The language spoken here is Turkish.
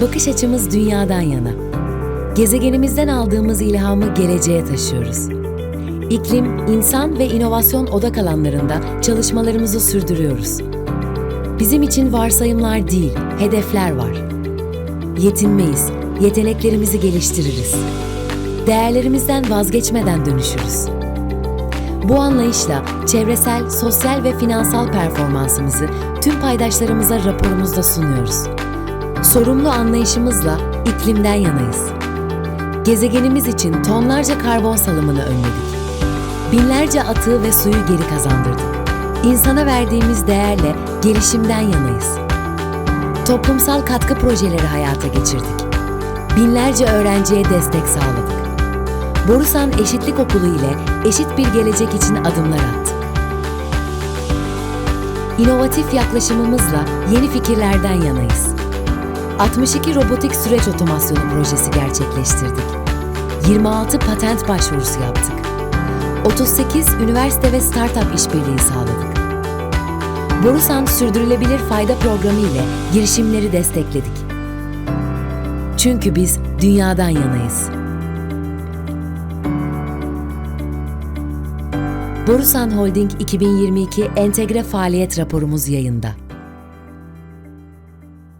Bakış açımız dünyadan yana. Gezegenimizden aldığımız ilhamı geleceğe taşıyoruz. İklim, insan ve inovasyon odak alanlarında çalışmalarımızı sürdürüyoruz. Bizim için varsayımlar değil, hedefler var. Yetinmeyiz, yeteneklerimizi geliştiririz. Değerlerimizden vazgeçmeden dönüşürüz. Bu anlayışla çevresel, sosyal ve finansal performansımızı tüm paydaşlarımıza raporumuzda sunuyoruz. Sorumlu anlayışımızla iklimden yanayız. Gezegenimiz için tonlarca karbon salımını önledik. Binlerce atığı ve suyu geri kazandırdık. İnsana verdiğimiz değerle gelişimden yanayız. Toplumsal katkı projeleri hayata geçirdik. Binlerce öğrenciye destek sağladık. Borusan Eşitlik Okulu ile eşit bir gelecek için adımlar attık. İnovatif yaklaşımımızla yeni fikirlerden yanayız. 62 robotik süreç otomasyonu projesi gerçekleştirdik. 26 patent başvurusu yaptık. 38 üniversite ve startup işbirliği sağladık. Borusan Sürdürülebilir Fayda Programı ile girişimleri destekledik. Çünkü biz dünyadan yanayız. Borusan Holding 2022 Entegre Faaliyet Raporumuz yayında.